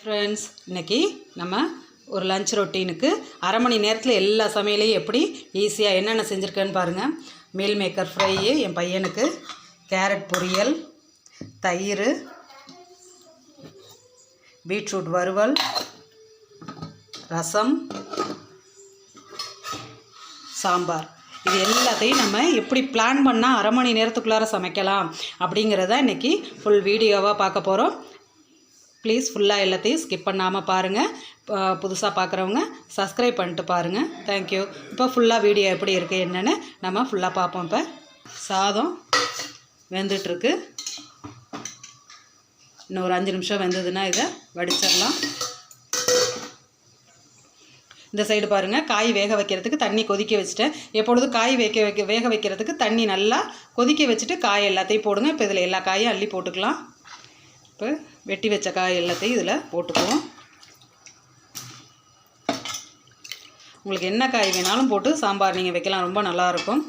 Friends இன்றைக்கி நம்ம ஒரு லஞ்ச் ரொட்டீனுக்கு அரை மணி நேரத்தில் எல்லா சமையலையும் எப்படி ஈஸியாக என்னென்ன செஞ்சுருக்கேன்னு பாருங்கள் மீல் மேக்கர் ஃப்ரை என் பையனுக்கு கேரட் பொரியல் தயிர் பீட்ரூட் வறுவல் ரசம் சாம்பார். இது எல்லாத்தையும் நம்ம எப்படி பிளான் பண்ணால் அரை மணி நேரத்துக்குள்ளார சமைக்கலாம் அப்படிங்கிறத இன்றைக்கி ஃபுல் வீடியோவாக பார்க்க போகிறோம் ப்ளீஸ் ஃபுல்லாக எல்லாத்தையும் ஸ்கிப் பண்ணாமல் பாருங்கள் புதுசாக பார்க்குறவங்க சப்ஸ்கிரைப் பண்ணிட்டு பாருங்கள் தேங்க்யூ இப்போ ஃபுல்லாக வீடியோ எப்படி இருக்குது என்னென்னு நம்ம ஃபுல்லாக பார்ப்போம் இப்போ. சாதம் வெந்துட்டுருக்கு. இன்னும் ஒரு அஞ்சு நிமிஷம் வெந்ததுன்னா இதை வடிச்சிடலாம். இந்த சைடு பாருங்கள் காய் வேக வைக்கிறதுக்கு தண்ணி கொதிக்க வச்சுட்டேன். எப்பொழுதும் காய் வைக்க வைக்க வேக வைக்கிறதுக்கு தண்ணி நல்லா கொதிக்க வச்சுட்டு காய் எல்லாத்தையும் போடுங்க. இப்போ இதில் எல்லா காயும் அள்ளி போட்டுக்கலாம். இப்போ வெட்டி வச்ச காய் எல்லாத்தையும் இதில் போட்டுக்குவோம். உங்களுக்கு என்ன காய் வேணாலும் போட்டு சாம்பார் நீங்கள் வைக்கலாம் ரொம்ப நல்லாயிருக்கும்.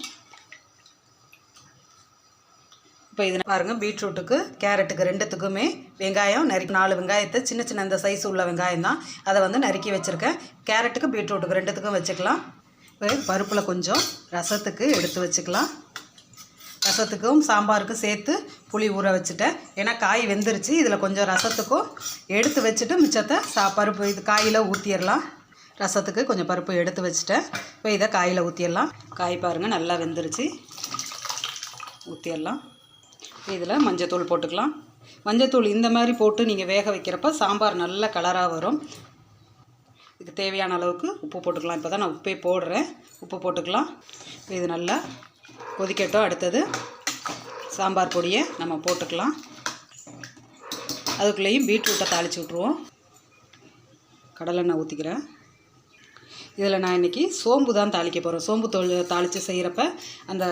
இப்போ இது பாருங்கள் பீட்ரூட்டுக்கு கேரட்டுக்கு ரெண்டுத்துக்குமே வெங்காயம் நறுக்கி நாலு வெங்காயத்தை சின்ன சின்ன இந்த சைஸ் உள்ள வெங்காயம் தான். அதை வந்து நறுக்கி வச்சுருக்கேன். கேரட்டுக்கு பீட்ரூட்டுக்கு ரெண்டுத்துக்கும் வச்சுக்கலாம். இப்போ பருப்பில் கொஞ்சம் ரசத்துக்கு எடுத்து வச்சுக்கலாம். ரசத்துக்கும் சாம்பாருக்கும் சேர்த்து புளி ஊற வச்சுட்டேன். ஏன்னா காய் வெந்துருச்சு. இதில் கொஞ்சம் ரசத்துக்கும் எடுத்து வச்சுட்டு மிச்சத்தை சா பருப்பு இது காயில் ஊற்றிடலாம் ரசத்துக்கு கொஞ்சம் பருப்பு எடுத்து வச்சுட்டேன். இப்போ இதை காயில் ஊற்றிடலாம் காய் பாருங்கள் நல்லா வெந்துருச்சு. ஊற்றிடலாம் இதில் மஞ்சத்தூள் போட்டுக்கலாம். மஞ்சத்தூள் இந்த மாதிரி போட்டு நீங்கள் வேக வைக்கிறப்ப சாம்பார் நல்ல கலராக வரும். இதுக்கு தேவையான அளவுக்கு உப்பு போட்டுக்கலாம். இப்போ தான் நான் உப்பே போடுறேன். உப்பு போட்டுக்கலாம். இது நல்லா கொதிக்கட்டும். அடுத்தது சாம்பார் பொடியை நம்ம போட்டுக்கலாம். அதுக்குள்ளேயும் பீட்ரூட்டை தாளித்து விட்ருவோம் கடலெண்ணெய் ஊற்றிக்கிறேன் இதில் நான் இன்றைக்கி சோம்பு தான் தாளிக்க போகிறேன் சோம்பு தோல் தாளித்து செய்கிறப்ப அந்த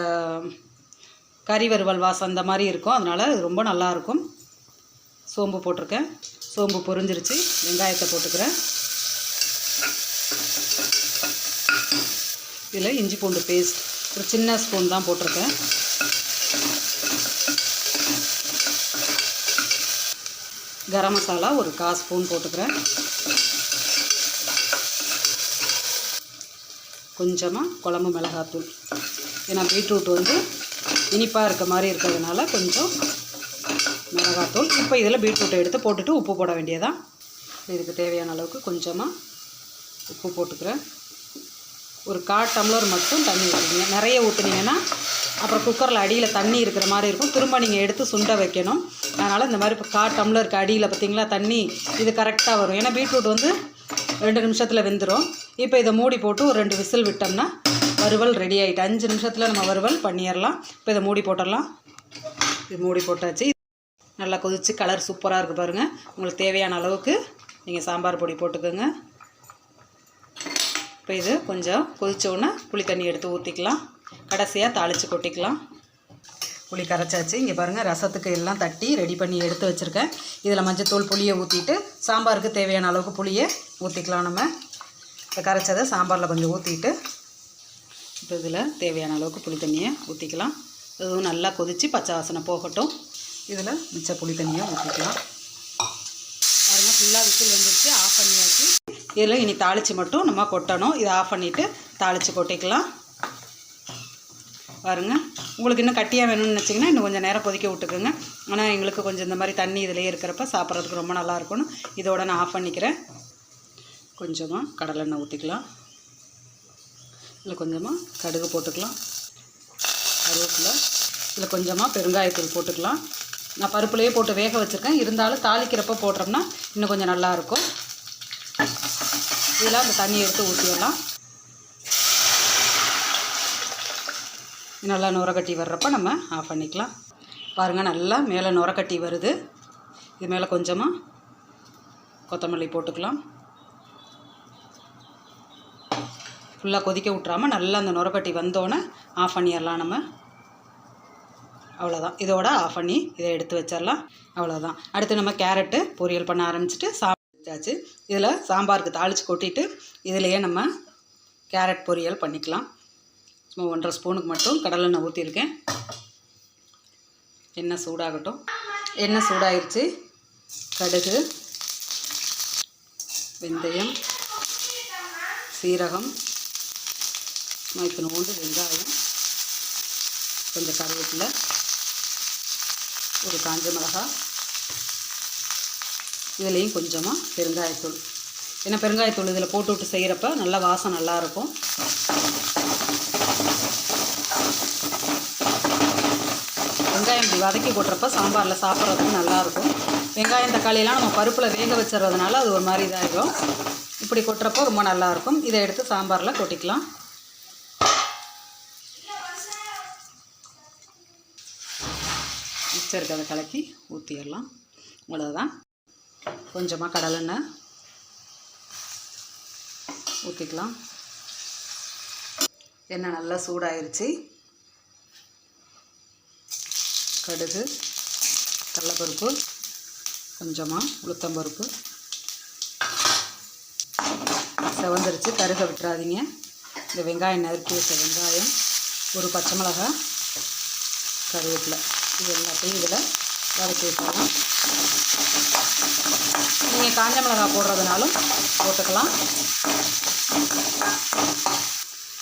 கறி வறுவல் வாசம் அந்த மாதிரி இருக்கும். அதனால் இது ரொம்ப நல்லாயிருக்கும் சோம்பு போட்டிருக்கேன். சோம்பு பொரிஞ்சிருச்சு. வெங்காயத்தை போட்டுக்கிறேன். இதில் இஞ்சி பூண்டு பேஸ்ட் ஒரு சின்ன ஸ்பூன் தான் போட்டிருக்கேன். கரம் மசாலா ஒரு கால் ஸ்பூன் போட்டுக்கிறேன். கொஞ்சமாக குழம்பு மிளகாத்தூள். ஏன்னா பீட்ரூட் வந்து இனிப்பாக இருக்க மாதிரி இருக்கிறதுனால கொஞ்சம் மிளகாத்தூள். இப்போ இதில் பீட்ரூட்டை எடுத்து போட்டுட்டு உப்பு போட வேண்டியதான் இதுக்கு தேவையான அளவுக்கு கொஞ்சமாக உப்பு போட்டுக்கிறேன். ஒரு கால் டம்ளர் மட்டும் தண்ணி ஊற்றுங்க நிறைய ஊற்றுனீங்கன்னா அப்புறம் குக்கரில் அடியில் தண்ணி இருக்கிற மாதிரி இருக்கும். திரும்ப நீங்கள் எடுத்து சுண்ட வைக்கணும். அதனால் இந்த மாதிரி இப்போ கால் டம்ளருக்கு அடியில் பார்த்தீங்களா தண்ணி இது கரெக்டாக வரும். ஏன்னா பீட்ரூட் வந்து ரெண்டு நிமிஷத்தில் வெந்துடும் இப்போ இதை மூடி போட்டு ஒரு ரெண்டு விசில் விட்டோம்னா வறுவல் ரெடி ஆகிட்டு அஞ்சு நிமிஷத்தில் நம்ம வறுவல் பண்ணிடலாம் இப்போ இதை மூடி போட்டுடலாம் இது மூடி போட்டாச்சு. நல்லா கொதித்து கலர் சூப்பராக இருக்குது பாருங்கள் உங்களுக்கு தேவையான அளவுக்கு நீங்கள் சாம்பார் பொடி போட்டுக்கோங்க. இப்போ இது கொஞ்சம் கொதித்தோடனே புளி தண்ணி எடுத்து ஊற்றிக்கலாம் கடைசியாக தாளித்து கொட்டிக்கலாம். புளி கரைச்சாச்சு. இங்கே பாருங்கள் ரசத்துக்கு எல்லாம் தட்டி ரெடி பண்ணி எடுத்து வச்சுருக்கேன். இதில் மஞ்சத்தூள் புளியை ஊற்றிட்டு சாம்பாருக்கு தேவையான அளவுக்கு புளியை ஊற்றிக்கலாம் நம்ம. இப்போ கரைச்சதை சாம்பாரில் கொஞ்சம் ஊற்றிட்டு இப்போ இதில் தேவையான அளவுக்கு புளி தண்ணியை ஊற்றிக்கலாம் இதுவும் நல்லா கொதித்து பச்சை வாசனை போகட்டும். இதில் மிச்ச புளி தண்ணியை ஊற்றிக்கலாம் ஃபுல்லாக விசில் வந்துருச்சு. ஆஃப் பண்ணியாச்சு. இதில் இனி தாளித்து மட்டும் நம்ம கொட்டணும். இதை ஆஃப் பண்ணிவிட்டு தாளித்து கொட்டிக்கலாம். பாருங்க. உங்களுக்கு இன்னும் கட்டியாக வேணும்னு நினச்சிங்கன்னா இன்னும் கொஞ்சம் நேரம் கொதிக்க விட்டுக்குங்க. ஆனால் எங்களுக்கு கொஞ்சம் இந்த மாதிரி தண்ணி இதிலே இருக்கிறப்ப சாப்பிட்றதுக்கு ரொம்ப நல்லா இருக்கணும் இதோட நான் ஆஃப் பண்ணிக்கிறேன். கொஞ்சமாக கடலெண்ணெய் ஊற்றிக்கலாம் இதில் கொஞ்சமாக கடுகு போட்டுக்கலாம். கருவேப்பிலை. இதில் கொஞ்சமாக பெருங்காயத்தூள் போட்டுக்கலாம். நான் பருப்புலேயே போட்டு வேக வச்சுருக்கேன். இருந்தாலும் தாளிக்கிறப்ப போடுறோம்னா இன்னும் கொஞ்சம் நல்லாயிருக்கும் இதெல்லாம் அந்த தண்ணி எடுத்து ஊற்றிடலாம் நல்லா நுரக்கட்டி வர்றப்ப நம்ம ஆஃப் பண்ணிக்கலாம். பாருங்கள் நல்லா மேலே நுரக்கட்டி வருது. இது மேலே கொஞ்சமாக கொத்தமல்லி போட்டுக்கலாம். ஃபுல்லாக கொதிக்க விட்றாமல் நல்லா அந்த நுரக்கட்டி வந்தோடனே ஆஃப் பண்ணிடலாம் நம்ம. அவ்வளோதான் இதோட ஆஃப் பண்ணி இதை எடுத்து வச்சிடலாம். அவ்வளோதான் அடுத்து நம்ம கேரட்டு பொரியல் பண்ண ஆரம்பிச்சிட்டு சாப்பிட்டாச்சு இதில் சாம்பாருக்கு தாளித்து கொட்டிட்டு இதிலையே நம்ம கேரட் பொரியல் பண்ணிக்கலாம். சும்மா ஒன்றரை ஸ்பூனுக்கு மட்டும் கடலெண்ணெய் ஊற்றிருக்கேன் எண்ணெய் சூடாகட்டும். எண்ணெய் சூடாயிருச்சு. கடுகு வெந்தயம் சீரகம். மைத்தினோண்டு வெங்காயம் கொஞ்சம் கருவேப்பிலை. ஒரு காஞ்ச மிளகாய் இதுலேயும் கொஞ்சமாக பெருங்காயத்தூள். ஏன்னா பெருங்காயத்தூள் இதில் போட்டு விட்டு செய்கிறப்ப நல்லா வாசம் நல்லாயிருக்கும் வெங்காயம் இப்படி வதக்கி போட்டுறப்ப சாம்பாரில் சாப்பிட்றதுக்கு நல்லாயிருக்கும் வெங்காயம் தக்காளியெல்லாம் நம்ம பருப்பில் வேக வச்சுறதுனால அது ஒரு மாதிரி இதாகிடும் இப்படி கொட்டுறப்போ ரொம்ப நல்லாயிருக்கும் இதை எடுத்து சாம்பாரில் கொட்டிக்கலாம். மிச்சம் இருக்கிறத கலக்கி ஊற்றிடலாம் இவ்வளோதான் கொஞ்சமாக கடலெண்ணெய் ஊற்றிக்கலாம் எண்ணெய் நல்லா சூடாயிருச்சு. கடுகு கடலப்பருப்பு கொஞ்சமாக உளுத்தம்பருப்பு. செவந்துருச்சு. கருக விட்டுறாதீங்க. இந்த வெங்காயம் நறுக்கி வச்ச வெங்காயம். ஒரு பச்சை மிளகாய் கருவேப்பிலை. இது எல்லாத்தையும் இதில் வதக்கி விட்டுக்கலாம் நீங்கள் காஞ்ச மிளகாய் போடுறதுனாலும் போட்டுக்கலாம்.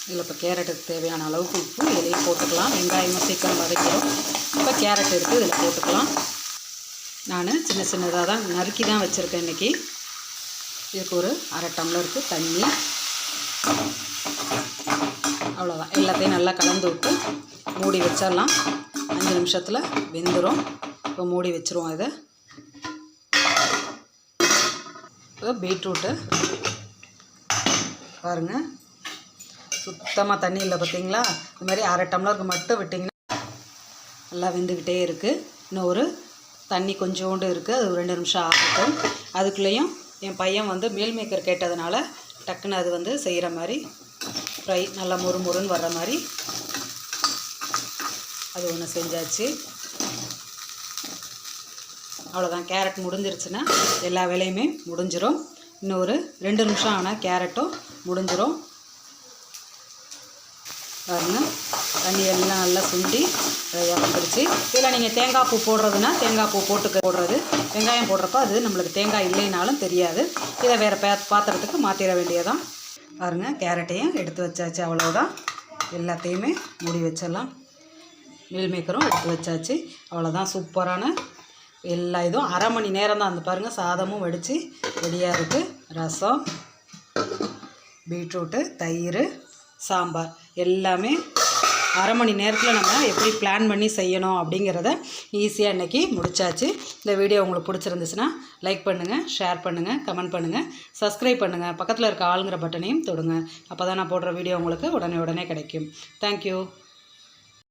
இதில் இப்போ கேரட்டுக்கு தேவையான அளவுக்கு உப்பு இதிலையும் போட்டுக்கலாம். வெங்காயமும் சீக்கிரம் வதக்கிடும். இப்போ கேரட் இருக்குது இதில் போட்டுக்கலாம். நான் சின்ன சின்னதாக தான் நறுக்கி தான் வச்சுருக்கேன் இன்றைக்கி இதுக்கு ஒரு அரை டம்ளருக்கு தண்ணி. அவ்வளோதான் எல்லாத்தையும் நல்லா கலந்து விட்டு மூடி வச்சிடலாம். அஞ்சு நிமிஷத்தில் வெந்துடும் இப்போ மூடி வச்சுருவோம் இதை. இப்போ பீட்ரூட்டு. பாருங்கள் சுத்தமாக தண்ணி இல்லை பார்த்தீங்களா? இது மாதிரி அரை டம்ளருக்கு மட்டும் விட்டிங்கன்னா நல்லா வெந்துக்கிட்டே இருக்குது இன்னும் ஒரு தண்ணி கொஞ்சோண்டு இருக்குது அது ஒரு ரெண்டு நிமிஷம் ஆகட்டும். அதுக்குள்ளேயும் என் பையன் வந்து மீல் மேக்கர் கேட்டதுனால டக்குன்னு அது வந்து செய்கிற மாதிரி ஃப்ரை நல்லா மொறு மொறுன்னு வர்ற மாதிரி அது ஒன்று செஞ்சாச்சு. அவ்வளோதான் கேரட் முடிஞ்சிருச்சுன்னா எல்லா வேலையுமே முடிஞ்சிடும் இன்னும் ஒரு ரெண்டு நிமிஷம் ஆனால் கேரட்டும் முடிஞ்சிடும் பாருங்கள் தண்ணி எல்லாம் நல்லா சுண்டி வந்துடுச்சு இதில் நீங்கள் தேங்காய் பூ போடுறதுன்னா தேங்காய் பூ போட்டு போடுறது. வெங்காயம் போடுறப்ப அது நம்மளுக்கு தேங்காய் இல்லைனாலும் தெரியாது. இதை வேறு பே பாத்திரத்துக்கு மாற்றிட வேண்டியதான் பாருங்கள் கேரட்டையும் எடுத்து வச்சாச்சு. அவ்வளோதான் எல்லாத்தையுமே மூடி வச்சிடலாம். மீல் மேக்கரும் எடுத்து வச்சாச்சு. அவ்வளோதான் சூப்பரான எல்லா இதுவும். அரை மணி நேரம் தான் அந்த பாருங்கள் சாதமும் வடித்து ரெடியாக இருக்குது ரசம் பீட்ரூட்டு தயிர் சாம்பார். எல்லாமே அரை மணி நேரத்தில் நம்ம எப்படி பிளான் பண்ணி செய்யணும் அப்படிங்கிறத ஈஸியாக இன்றைக்கி முடிச்சாச்சு. இந்த வீடியோ உங்களுக்கு பிடிச்சிருந்துச்சுன்னா லைக் பண்ணுங்கள் ஷேர் பண்ணுங்கள் கமெண்ட் பண்ணுங்கள் சப்ஸ்கிரைப் பண்ணுங்கள் பக்கத்தில் இருக்க ஆளுங்கிற பட்டனையும் தொடுங்க. அப்போ தான் நான் போடுற வீடியோ உங்களுக்கு உடனே உடனே கிடைக்கும். தேங்க்யூ